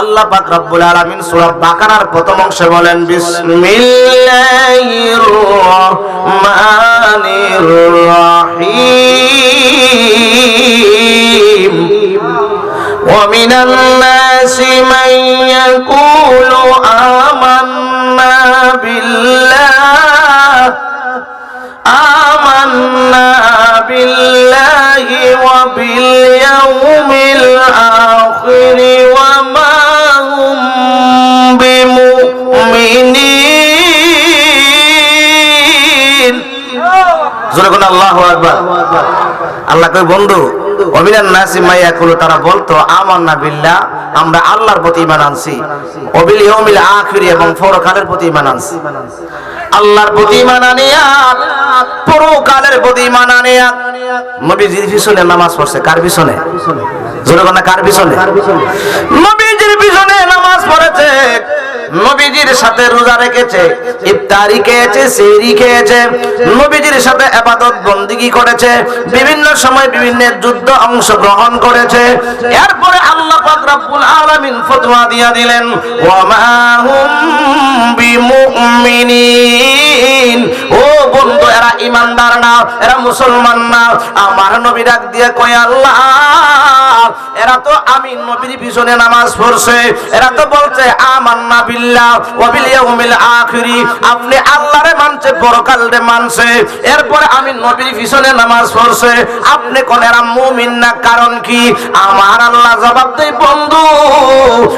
আল্লাহ পাক রব্বুল আলামিন সূরা বাকারার প্রথম অংশে বলেন, বিসমিল্লাহির রহমানির রহিম। ওয়া মিনাল নাসি মান ইয়াকুলু আমান্না বিল্লাহ। আমান্না বিল্লাহি ওয়া বিল ইয়াউমিল আখির ওয়া মা আল্লাহ কই বন্ধু অবিনান নাসি মাইয়া কুলো তারা বলতো আমার না বিল্লাহ, আমরা আল্লাহর প্রতি ঈমান আনছি। অবিল ইয়াউমিল আখির এবং পরকালের প্রতি ঈমান আনছি। আল্লাহর প্রতি ঈমান আনিয়া, পরকালের প্রতি ঈমান আনিয়া। নবীজির পিছনে নামাজ পড়ছে, কার পিছনে? জোরে কার পিছনে? নবীজির পিছনে নামাজ পড়েছে। নবীজির সাথে রোজা রেখেছে, ইফতারি খেয়েছে, সেহরি খেয়েছে, নবীজির সাথে আবাদত বন্দিগি করেছে, বিভিন্ন সময় বিভিন্ন যুদ্ধ অংশগ্রহণ করেছে। এরপরে আল্লাহ পাক রব্বুল আলামিন ফতোয়া দিয়া দিলেন, ওয়া মা হুম বিমুমিনিন, ও বন্ধু, এরা ইমানদার না, এরা মুসলমান না। আমার নবী ডাক দিয়ে কয়, আল্লাহ, এরা তো আমি নবীর পিছনে নামাজ পড়ছে। এরা তো বলছে, আমান্না বিল্লাহ ওয়া বিল ইয়াউমিল আখিরি। আপনি আল্লাহরে মানছে, পরকালরে মানছে। এরপরে আমি নবীর পিছনে নামাজ পড়ছে। আপনি কোন এরা মুমিন না, কারণ কি? আমার আল্লাহ জবাব দেয়, বন্ধু,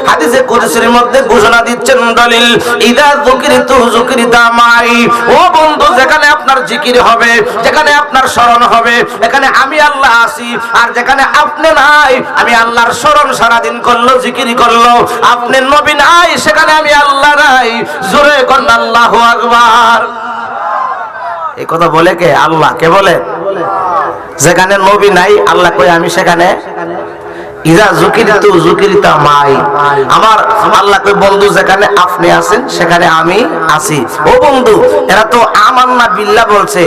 হাদিসে কুদসির মধ্যে ঘোষণা দিচ্ছেন দলিল, ইদা যুকরিতু যুকরিতা মাই ও বন্ধু যেখানে আপনার জিকির হবে, যেখানে আপনার স্মরণ হবে, এখানে আমি আল্লাহ আছি, আর যেখানে আপনি নাই, আমি আল্লাহর স্মরণ সারাদিন করল, জিকির করল। আপনি নবী নাই, সেখানে আমি আল্লাহ নাই। জোরে কর আল্লাহু আকবার। এই কথা বলে কে? আল্লাহ। কে বলে? যেখানে নবী নাই, আল্লাহ কই আমি সেখানে ইজা মাই। আমার যেখানে আপনি আছেন, সেখানে আমি আছি। ও বন্ধু, এরা তো আমান্না বিল্লাহ বলছে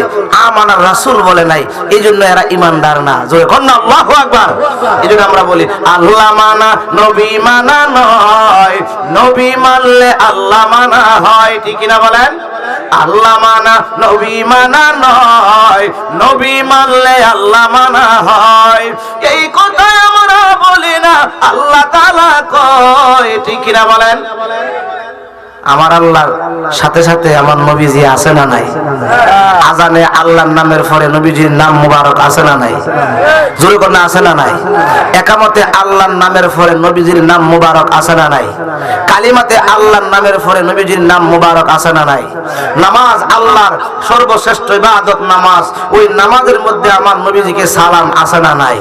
রাসূল বলে নাই এই জন্য এরা না। জোরে না আল্লাহু আকবার। আমরা বলি, আল্লাহ মানা, নবী মানা নয়। নবী মানলে আল্লাহ মানা হয়, ঠিক কিনা বলেন? আল্লাহ মানা, নবী মানা নয়। নবী মানলে আল্লাহ মানা হয়। এই কথা আমরা বলি না, আল্লাহ তালা কয়। ঠিক কিনা বলেন? আমার আল্লাহ সাথে সাথে আমার নবীজি আছে না নাই? আজানে আল্লাহর নামের পরে নবীজির নাম মুবারক আছে না নাই? জোরে কোন আছে না নাই? একামতে আল্লাহর নামের পরে নবীজির নাম মুবারক আছে না নাই? কালিমাতে আল্লাহর নামের পরে নবীজির নাম মুবারক আছে না নাই? নামাজ আল্লাহর সর্বশ্রেষ্ঠ ইবাদত নামাজ, ওই নামাজের মধ্যে আমার নবীজিকে সালাম আছে না নাই?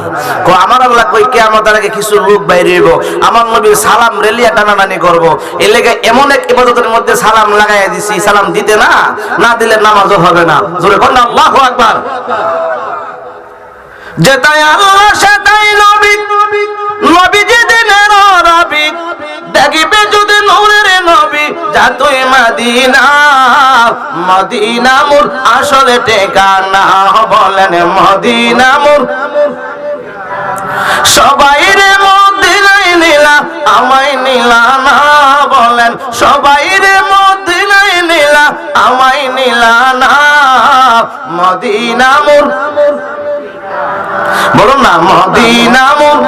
কো, আমার আল্লাহ কই, কিয়ামতের আগে কিছু লোক বাইরে হইব, আমার নবীর সালাম রেলিয়া টানাটানি করব। এর লেগে এমন এক ইবাদতের মধ্যে সালাম লাগাইয়া দিছি, সালাম দিতে না না দিলে নামাজও হবে না। জোরে কোন আল্লাহু আকবার। যেটাই আল্লাহ সেটাই নবী। নবী যেদিনের রবি। দেখিবে যদি নূরের নবী যা তুই মদিনা। মদিনা মোর আসলে টেকানা বলেন মদিনা মোর। সবাই নিলা আমায় নিলা না বলেন, সবাই রে মদিনায় নিলা, আমায় নিলা না, মদিনা মোর। বলুন না, মদিনা মোর।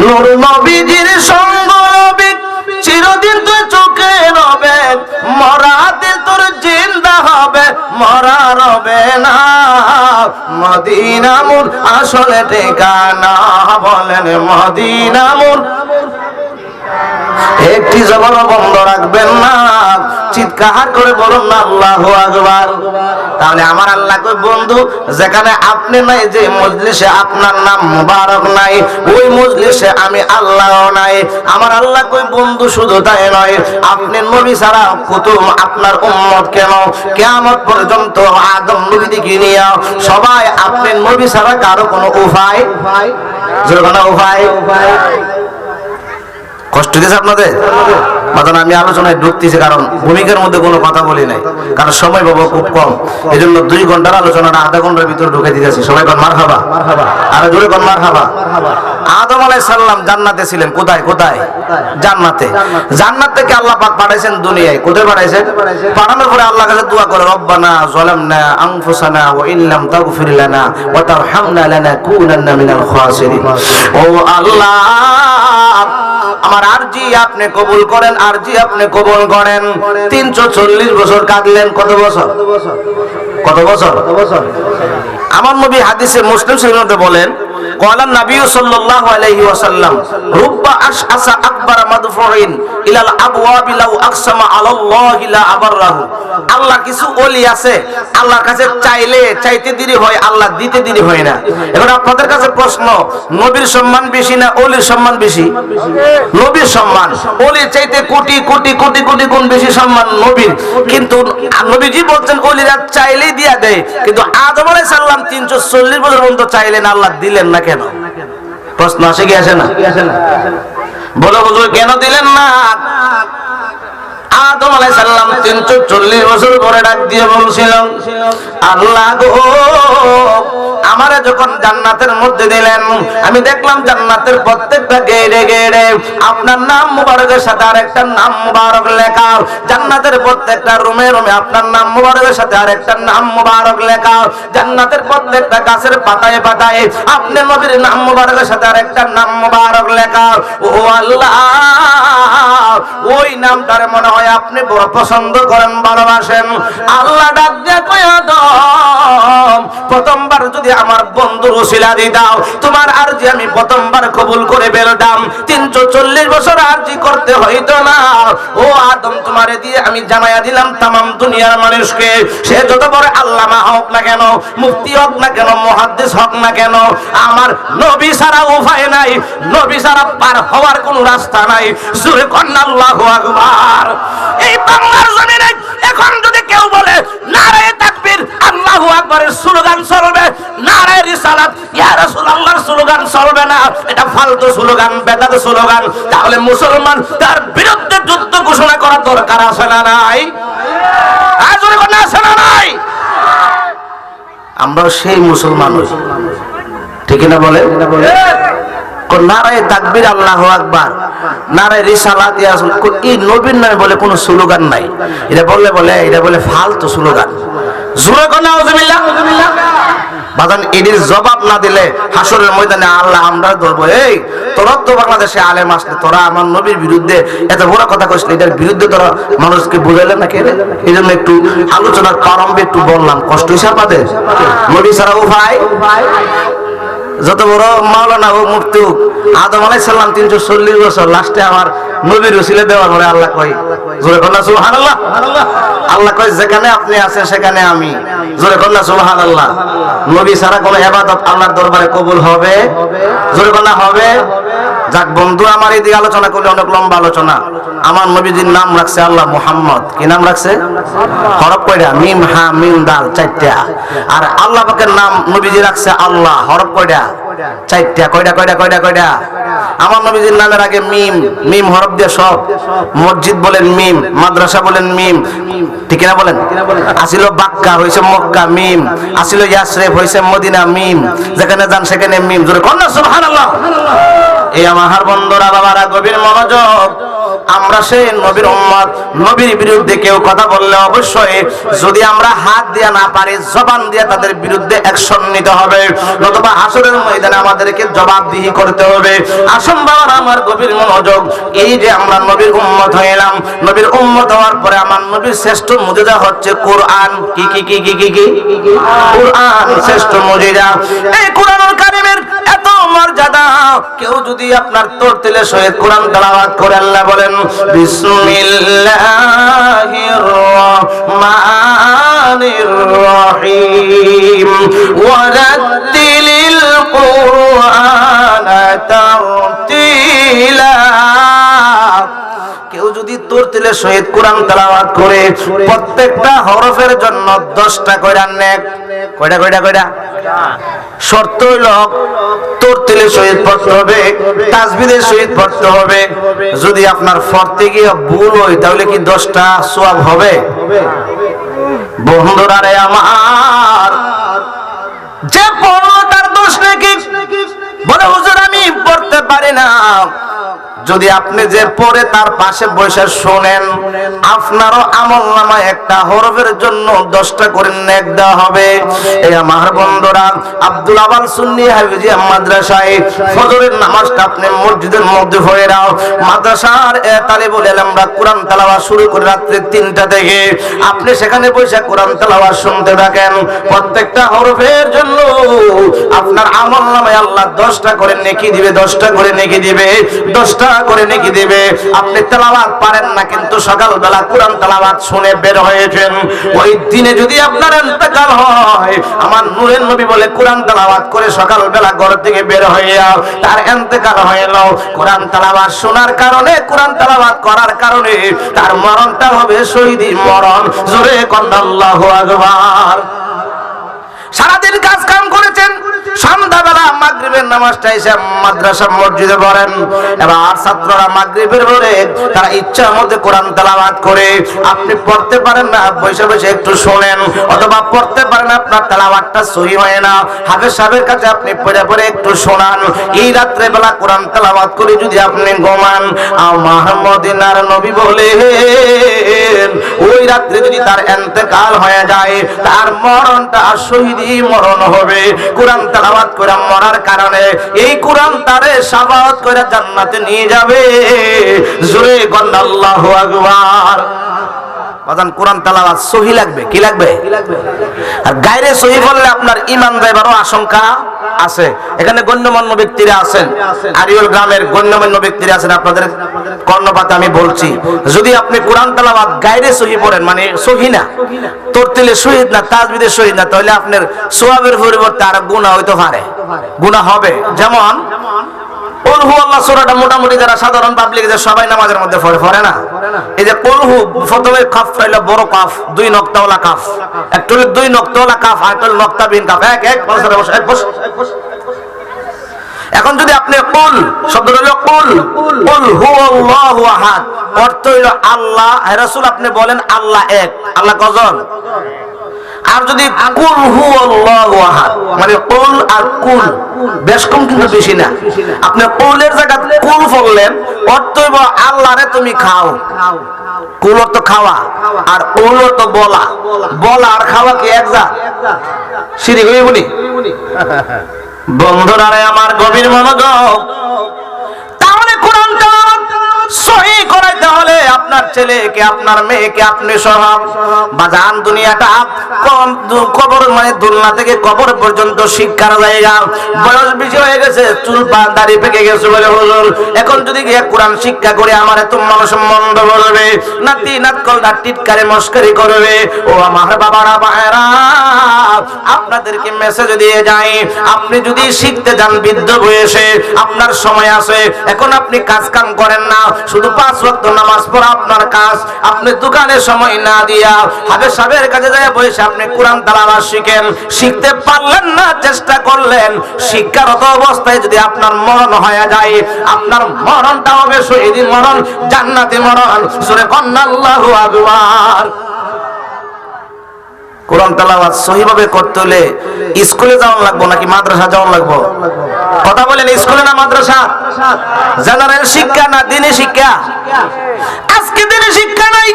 নূর নবীজির সঙ্গ রবি চিরদিন তুই চোখে রবে, মরাতে তোর জিন্দা হবে, মরা রবে না। মদিনামুর আসলে ঠিকানা বলেন মদিনামুর একটি জবান বন্ধ রাখবেন না। চিৎকার করে বলুন না আল্লাহ আকবার। তাহলে আমার আল্লাহ কই বন্ধু যেখানে আপনি নাই যে মজলিসে আপনার নাম মুবারক নাই ওই মজলিসে আমি আল্লাহ নাই। আমার আল্লাহ কই বন্ধু শুধু তাই নয় আপনি নবী ছাড়া কুতুম আপনার উম্মত কেন? কিয়ামত পর্যন্ত আদম নবী দিকে নিয়ে সবাই আপনি নবী ছাড়া কারও কোনো উপায়? জোরে কোনো উপায়। কষ্ট দিয়েছে আপনাদের? মাদান, আমি আলোচনায় ঢুকতেছি কারণ ভূমিকার মধ্যে কোনো কথা বলি নাই। কারণ সময় পাবো খুব কম। এই জন্য দুই ঘণ্টার আলোচনাটা আধা ঘণ্টার ভিতরে ঢুকে দিতেছি। সবাই কন মার খাবা আর জোরে কন মার খাবা আদম আলাই সাল্লাম জান্নাতে ছিলেন। কোথায়? কোথায়? জান্নাতে। জান্নাত থেকে আল্লাহ পাক পাঠাইছেন দুনিয়ায়। কোথায় পাঠাইছেন? পাঠানোর পরে আল্লাহ কাছে দোয়া করে, রব্বানা যালামনা আনফুসানা ওয়া ইল্লাম তাগফির লানা ওয়া তারহামনা লানাকুনান্না মিনাল খাসিরিন। ও আল্লাহ! আমার আরজি আপনি কবুল করেন আরজি আপনি কবুল করেন। তিনশো চল্লিশ বছর কাঁদলেন কত বছর? কত বছর? আমার নবী হাদিসে মুসলিম শ্রীমতে বলেন قال النبي صلى الله عليه وسلم رب اشعث اكبر مدفوع الى الابواب لو اقسم على الله لا ابره আল্লাহ কিছু ওলি আছে আল্লাহর কাছে চাইলে চাইতে দেরি হয় আল্লাহ দিতে দেরি হয় না এখন আপনাদের কাছে প্রশ্ন নবীর সম্মান বেশি না ওলির সম্মান বেশি নবীর সম্মান ওলির চাইতে কোটি কোটি কোটি কোটি গুণ বেশি সম্মান নবীর কিন্তু নবীজি বলছেন ওলিরা চাইলেই দিয়া দেয় কিন্তু আদম আলাইহিস সালাম 340 বছর পর্যন্ত চাইলেন আল্লাহ দিলেন না কেন? প্রশ্ন আসে কি আসে না? বলো বুঝলো কেন দিলেন না? আদম আলাই সাল্লাম তিনশো চল্লিশ বছর পরে ডাক দিয়ে বলছিল, আল্লাহ গো, আমারে যখন জান্নাতের মধ্যে দিলেন, আমি দেখলাম জান্নাতের প্রত্যেকটা গেড়ে গেড়ে আপনার নাম মুবারকের সাথে আরেকটা নাম মুবারক লেখা। জান্নাতের প্রত্যেকটা রুমে রুমে আপনার নাম মুবারকের সাথে আরেকটা নাম মুবারক লেখা। জান্নাতের প্রত্যেকটা গাছের পাতায় পাতায় আপনি নবীর নাম মুবারকের সাথে আরেকটা নাম মুবারক লেখা। ও আল্লাহ, ওই নামটারে মনে হয়, আপনি বড় পছন্দ করেন, ভালোবাসেন। আল্লাহ ডাক প্রথমবার যদি আমার বন্ধুর ওসিলা দিতাও, তোমার আরজি আমি প্রথমবার কবুল করে বেলতাম তিনশো চল্লিশ বছর আরজি করতে হইতো না। ও আদম, তোমারে দিয়ে আমি জানাইয়া দিলাম, তামাম দুনিয়ার মানুষকে। সে যত বড় আল্লামা হোক না কেন, মুফতি হোক না কেন মহাদ্দেশ হোক না কেন, আমার নবী ছাড়া উপায় নাই। নবী ছাড়া পার হওয়ার কোনো রাস্তা নাই। সুরে কন্যা আল্লাহু আকবার। এই বাংলার জমিনে এখন যদি কেউ বলে নারায়ে তাকবীর, আল্লাহু আকবারের স্লোগান চলবে নারায়ে রিসালাত, ইয়া রাসূলুল্লাহর স্লোগান চলবে না। এটা ফালতু স্লোগান, বেদাত স্লোগান। তাহলে মুসলমান তার বিরুদ্ধে যুদ্ধ ঘোষণা করা দরকার আছে না নাই? আজ আছে না নাই? আমরা সেই মুসলমান ঠিক না বলে নারায় তাকবির আল্লাহ আকবার, নারায় রিসালাত এই নবীর নামে বলে কোনো স্লোগান নাই। এটা বললে বলে, এটা বলে ফালতু স্লোগান। বাজান এটির জবাব না দিলে হাসরের ময়দানে আল্লাহ আমরা ধরবো। এই, তোরা তো বাংলাদেশে আলেম আসলে তোরা আমার নবীর বিরুদ্ধে এত বড় কথা কইছিল এটার বিরুদ্ধে তোরা মানুষকে বুঝাইলে না কে এই জন্য একটু আলোচনার প্রারম্ভে একটু বললাম, কষ্ট হিসাব নবী ছাড়া উপায়? যত বড় মাওলানা হোক মুফতি হোক, আদম আলাই সাল্লাম তিনশো চল্লিশ বছর লাস্টে আমার নবীর উসিলে দেওয়ার পরে আল্লাহ কই জোরে কন্যা সুবহান আল্লাহ আল্লাহ কই যেখানে আপনি আছেন সেখানে আমি। জোরে কন্যা সুবহান আল্লাহ নবী ছাড়া কোনো এবাদত আল্লাহর দরবারে কবুল হবে? জোরে কন্যা হবে? যাক বন্ধু, আমার এই দিকে আলোচনা করলে অনেক লম্বা আলোচনা। আমার নবীজির নাম রাখছে আল্লাহ মুহাম্মদ। কি নাম রাখছে? হরফ কয়টা? মিম, হা, মিম, দাল, চারটা। আর আল্লাহ পাকের নাম নবীজি রাখছে আল্লাহ। হরফ কয়টা? চারটা কয়টা কয়টা কয়টা কয়টা? আমার নবীজির নামের আগে মিম মিম হরফ দিয়ে সব। মসজিদ বলেন মিম মাদ্রাসা বলেন মিম। ঠিক না বলেন? আসিল বাক্কা হইছে মক্কা মিম। আসিল ইয়াসরেফ হয়েছে মদিনা মিম। যেখানে যান সেখানে মিম। জোরে কন্যা সুবহানাল্লাহ। এই আমার বন্ধুরা বাবারা গভীর মনোযোগ। আমরা সেই নবীর উম্মত, নবীর বিরুদ্ধে কেউ কথা বললে অবশ্যই যদি আমরা হাত দিয়ে না পারি, জবান দিয়ে তাদের বিরুদ্ধে অ্যাকশন নিতে হবে। নতুবা হাসরের ময়দানে আমাদেরকে জবাবদিহি করতে হবে। আসুন আমার গভীর মনোযোগ। এই যে আমরা নবীর উম্মত হইলাম, নবীর উম্মত হওয়ার পরে আমার নবীর শ্রেষ্ঠ মুজিজা হচ্ছে কোরআন। কি কি কি কি কি কোরআন শ্রেষ্ঠ মুজিজা। এই কোরআনুল কারীমের এত মর্যাদা। কেউ যদি আপনার তোর তেলে সহিত কোরআন তালাবাদ করে, আল্লাহ বলেন, বিসমিল্লাহির রহমানির রহিম। ওয়ারাত্তিলিল কুরআনা তেলে শহীদ কোরআন তেলাওয়াত করে প্রত্যেকটা হরফের জন্য দশটা কয়টা নেক? কয়টা কয়টা কয়টা? শর্ত হইল, তোর তেলে শহীদ পড়তে হবে তাজবিদের শহীদ পড়তে হবে। যদি আপনার পড়তে গিয়ে ভুল হয়, তাহলে কি দশটা সোয়াব হবে? বন্ধুরা রে আমার, যে পড়ল তার দোষ নাকি? বলে, হুজুর, আমি পড়তে পারি না। যদি আপনি যে পড়ে তার পাশে বসে শোনেন, আপনারও আমল নামায় একটা হরফের জন্য দশটা করে নেক দেওয়া হবে। এই আমার বন্ধুরা, আব্দুল আবাল সুন্নি হাফিজিয়া মাদ্রাসায় ফজরের নামাজটা আপনি মসজিদের মধ্যে হয়ে নাও মাদ্রাসার এ তালিবুল আমরা কোরআন তেলাওয়াত শুরু করে রাত্রে তিনটা থেকে আপনি সেখানে বসে কোরআন তেলাওয়াত শুনতে থাকেন। প্রত্যেকটা হরফের জন্য আপনার আমল নামায় আল্লাহ দশটা করে নেকি দিবে, দশটা করে নেকি দিবে। দশটা করে নেকি দিবে। আপনি তেলাওয়াত পারেন না, কিন্তু সকালবেলা কোরআন তেলাওয়াত শুনে বের হয়েছেন। ওই দিনে যদি আপনার ইন্তেকাল হয়, আমার নূরের নবী বলে কোরআন তেলাওয়াত করে সকালবেলা ঘর থেকে বের হয়ে যাও তার ইন্তেকাল হয়ে নাও। কোরআন তেলাওয়াত শোনার কারণে, কোরআন তেলাওয়াত করার কারণে তার মরণটা হবে শহীদি মরণ। জোরে কন্যা আল্লাহু সারাদিন কাজ কাম করেছেন। সন্ধ্যাবেলা মাগরিবের নামাজটা এসে মাদ্রাসা মসজিদে পড়েন। এবার ছাত্ররা মাগরিবের পরে তারা ইচ্ছা মধ্যে কোরআন তেলাওয়াত করে। আপনি পড়তে পারেন না, বসে বসে একটু শোনেন। অথবা পড়তে পারেন, আপনার তেলাওয়াতটা সহি হয় না। হাফেজ সাহেবের কাছে আপনি পড়ে পড়ে একটু শোনান। এই রাত্রে বেলা কোরআন তেলাওয়াত করে যদি আপনি ঘুমান, আমার নবী বলেন, ওই রাত্রে যদি তার এন্তেকাল হয়ে যায়, তার মরণটা শহীদি মরণ হবে, কোরআন তেলাওয়াত করে মরার কারণে এই কোরআন তারে সাবাত করে জান্নাতে নিয়ে যাবে। জোরে গন্ডা আল্লাহু বাজান কোরআন, তেলাওয়াত, সহি লাগবে? কি লাগবে? আর গায়রে সহি বললে আপনার ঈমান যাইবারও আশঙ্কা আছে। এখানে গণ্যমান্য ব্যক্তিরা আছেন। আরিউল গ্রামের গণ্যমান্য ব্যক্তিরা আছেন। আপনাদের কর্ণপাতে আমি বলছি, যদি আপনি কোরআন, তেলাওয়াত, গায়রে সহি পড়েন মানে সহি না, তরতিলে শহীদ না তাজবিদের শহীদ না, তাহলে আপনার সোয়াবের পরিবর্তে আর গুনাহ হইতে পারে। গুনাহ হবে। যেমন কলহু আল্লাহ সূরাটা মোটামুটি যারা সাধারণ পাবলিক যে সবাই নামাজের মধ্যে পড়ে পড়ে না? এই যে কলহু প্রথমে কাফ পাইলো বড় কাফ দুই নক্তাওয়ালা কাফ। একটু দুই নক্তাওয়ালা কাফ আর একটা নক্তাবিহীন কাফ। এক এক বসে বসে এক বস। এখন যদি আপনি কুল শব্দ কুল। কুল আহাদ। অর্থ হইল আল্লাহ হে রাসূল আপনি বলেন আল্লাহ এক। আল্লাহ কজন? আর যদি মানে কুল আর কুল, বেশ কম কিন্তু বেশি না। আপনি কুলের জায়গা কুল বললেন, অর্থ আল্লাহরে তুমি খাও। কুল অর্থ খাওয়া, আর কুল অর্থ বলা। বলা আর খাওয়া কি এক জাত? সিঁড়ি বলি? বন্ধুরা আমার গভীর মনোযোগ। আপনার ছেলেকে, আপনার মেয়েকে আপনি সহ বাজান দুনিয়াটা কবর মানে দুলনা থেকে কবর পর্যন্ত শিক্ষার জায়গা। বয়স বেশি হয়ে গেছে, চুল পা দাড়ি পেকে গেছে বলে হুজুর। এখন যদি গিয়ে কোরআন শিক্ষা করে আমার এত মানুষ সম্বন্ধ করবে নাতি নাত কলদা টিটকারে মস্করি করবে। ও আমার বাবারা ভাইরা আপনাদেরকে মেসেজ দিয়ে যাই। আপনি যদি শিখতে যান বৃদ্ধ বয়সে, আপনার সময় আছে। এখন আপনি কাজ কাম করেন না, শুধু পাঁচ ওয়াক্ত নামাজ পড়া আপনার কাজ, আপনি দোকানে সময় না দিয়া হাবের সাহেবের কাছে যায় বসে আপনি কোরআন তালাবাস শিখেন। শিখতে পারলেন না, চেষ্টা করলেন। শিক্ষারত অবস্থায় যদি আপনার মরণ হয়ে যায়, আপনার মরণটা হবে শহীদি মরণ, জান্নাতি মরণ। সুরে কন্যা আল্লাহু আকবার। কোরআন তেলাওয়াত সহিভাবে করতে হলে স্কুলে যাওয়ার লাগবো নাকি মাদ্রাসা যাওয়ার লাগবো? কথা বলেন, স্কুলে না মাদ্রাসা? জেনারেল শিক্ষা না দিনী শিক্ষা? শিক্ষা নাই।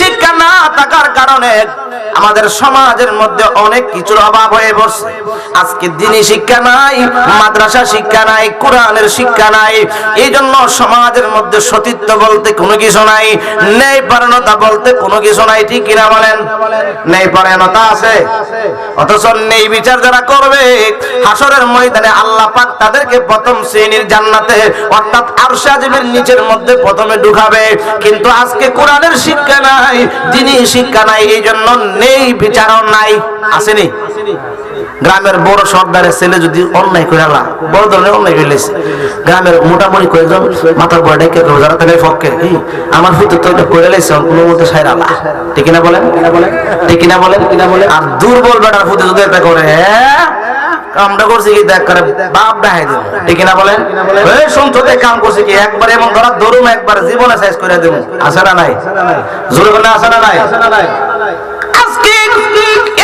শিক্ষা না থাকার কারণে আমাদের সমাজের মধ্যে অনেক কিছুর অভাব হয়ে বসছে আজকে দিনী শিক্ষা নাই, মাদ্রাসা শিক্ষা নাই, কোরআনের শিক্ষা নাই। এই জন্য সমাজের মধ্যে সতীত্ব বলতে কোনো কিছু নাই ন্যায় পারণতা বলতে কোনো কিছু নাই, ঠিক কিনা বলেন? ন্যায় পারণতা আছে। অথচ নেই বিচার যারা করবে, হাসরের ময়দানে আল্লাহ পাক তাদেরকে প্রথম শ্রেণির জান্নাতে, অর্থাৎ আরশে আজিমের নিচের মধ্যে প্রথমে ঢুকাবে। কিন্তু আজকে কোরআনের শিক্ষা নাই দিনী শিক্ষা নাই এই জন্য নেই, বিচারও নাই। আসেনি? গ্রামের বড় সর্দারের ছেলে যদি অন্যায় করে আলা, বড় ধরনের অন্যায় করে লেছে। গ্রামের মোটামুটি কয়েকজন মাথার বড় ডেকে যারা তাদের পক্ষে আমার ফুটে তো এটা করে লেছে কোনো মধ্যে সাইর আলা। ঠিক না বলেন? ঠিক না বলেন? আর দুর্বল বেটার ফুটে যদি এটা করে হ্যাঁ? কামটা করছে কি দেখ করে বাপ দেখাই দেবো। ঠিক না বলেন? এই শুনছো দেখ কাম করছে কি একবার এমন ধরা ধরুম একবার জীবনে শেষ করে দেব। আছে না নাই? জোরে বলে আছে না নাই? আজকে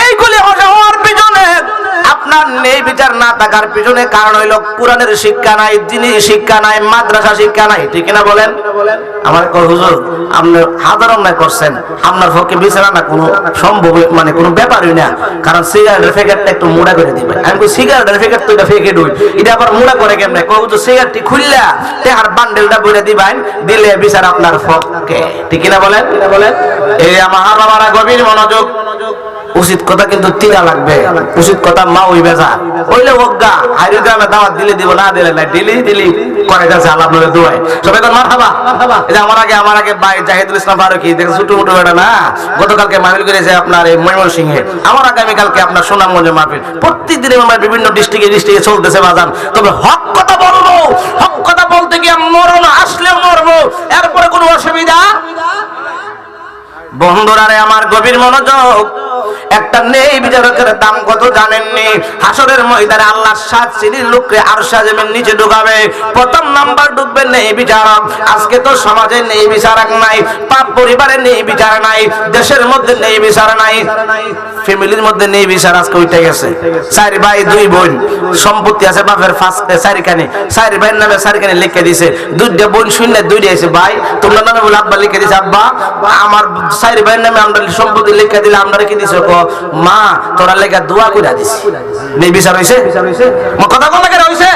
এইগুলি হওয়ার পিছনে আপনার নেই বিচার না থাকার পিছনে কারণ হইল কোরআনের শিক্ষা নাই দিনী শিক্ষা নাই, মাদ্রাসা শিক্ষা নাই। ঠিক না বলেন? আমার হুজুর আপনি হাজার অন্যায় করছেন। আপনার পক্ষে বিচার না কোনো সম্ভব মানে কোনো ব্যাপারই না। কারণ সিগারেটের প্যাকেটটা একটু মোড়া করে দিবে আমি সিগারেটের প্যাকেট তো এটা প্যাকেট হই এটা আবার মোড়া করে কেমনে? কই হুজুর, সিগারেটটি খুললা টেহার বান্ডেলটা বইরা দিবেন, দিলে বিচার আপনার পক্ষে। ঠিক না বলেন? বলেন এই আমার গভীর মনোযোগ। উচিত কথা কিন্তু তিরা লাগবে। উচিত কথা মা ওই বেজা ওইলে অজ্ঞা হাইরে গ্রামে দাওয়াত দিলে দিব, না দিলে না দিলি দিলি, করে যাচ্ছে আল্লাহ আপনাদের দোয়াই সবাই কোন মার খাবা এই যে আমার আগে আমার আগে ভাই জাহিদুল ইসলাম ফারুকি, দেখেন ছোট মোটো এটা না? গতকালকে মাহফিল করেছে আপনার এই ময়মন সিংহে আমার আগামী কালকে আপনার সুনামগঞ্জে মাহফিল। প্রত্যেকদিন আমার বিভিন্ন ডিস্ট্রিক্টে ডিস্ট্রিক্টে চলতেছে বাজান। তবে হক কথা বলব, হক কথা বলতে গিয়ে মরণ, আসলেও মরবো। এরপরে কোনো অসুবিধা? বন্ধুরারে, আমার গভীর মনোযোগ। একটা নেই বিচারকের দাম, কত জানেননি? হাসরের ময়দানে আল্লাহ সাত শ্রেণির লোককে আর সাজেমের নিচে ঢুকাবে। প্রথম নাম্বার ঢুকবে নেই বিচারক। আজকে তো সমাজে নেই বিচারক নাই, পাপ পরিবারে নেই বিচার নাই, দেশের মধ্যে নেই বিচার নাই। ফ্যামিলির মধ্যে নেই বিচার, আজকে উঠে গেছে। চার ভাই, দুই বোন। সম্পত্তি আছে বাপের ফার্স্ট চারিখানে। চার ভাইয়ের নামে চারিখানে লিখে দিছে। দুইটা বোন শূন্য দুইটা আছে, ভাই, তোমরা নামে বলে আব্বা লিখে দিছে, আব্বা, আমার চার ভাইয়ের নামে আমরা সম্পত্তি লেখা দিলে আমরা কি দিছে কো? মা তোরা লেখা দোয়া করে দিছি নেই বিচার হইছে? কথা কোন লাগে হইছে।